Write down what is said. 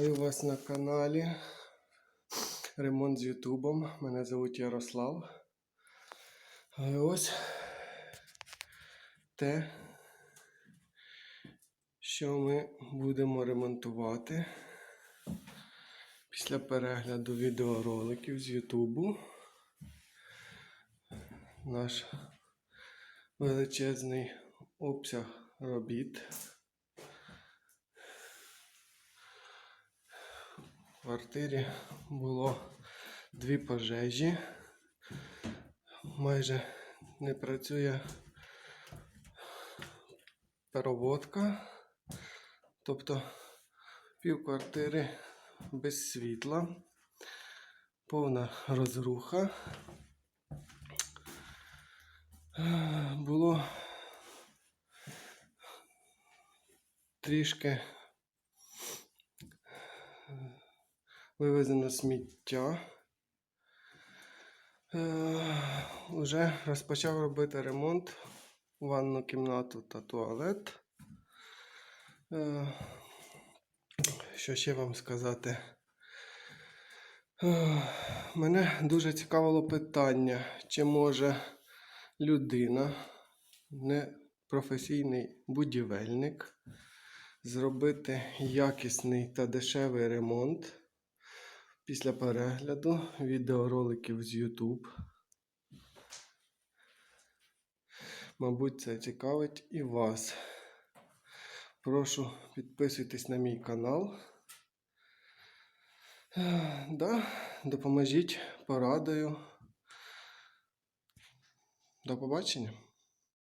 Вітаю вас на каналі Ремонт з Ютубом. Мене звуть Ярослав. А ось те, що ми будемо ремонтувати після перегляду відеороликів з Ютубу. Наш величезний обсяг робіт. Квартирі було дві пожежі. Майже не працює проводка. Тобто пів квартири без світла, повна розруха. Було трішки вивезено сміття. Е, Уже розпочав робити ремонт ванну кімнату та туалет. Е, Що ще вам сказати? Е, Мене дуже цікавило питання, чи може людина, не професійний будівельник, зробити якісний та дешевий ремонт після перегляду відеороликів з YouTube. Мабуть, це цікавить і вас. Прошу підписуйтесь на мій канал. Да, допоможіть порадою. До побачення.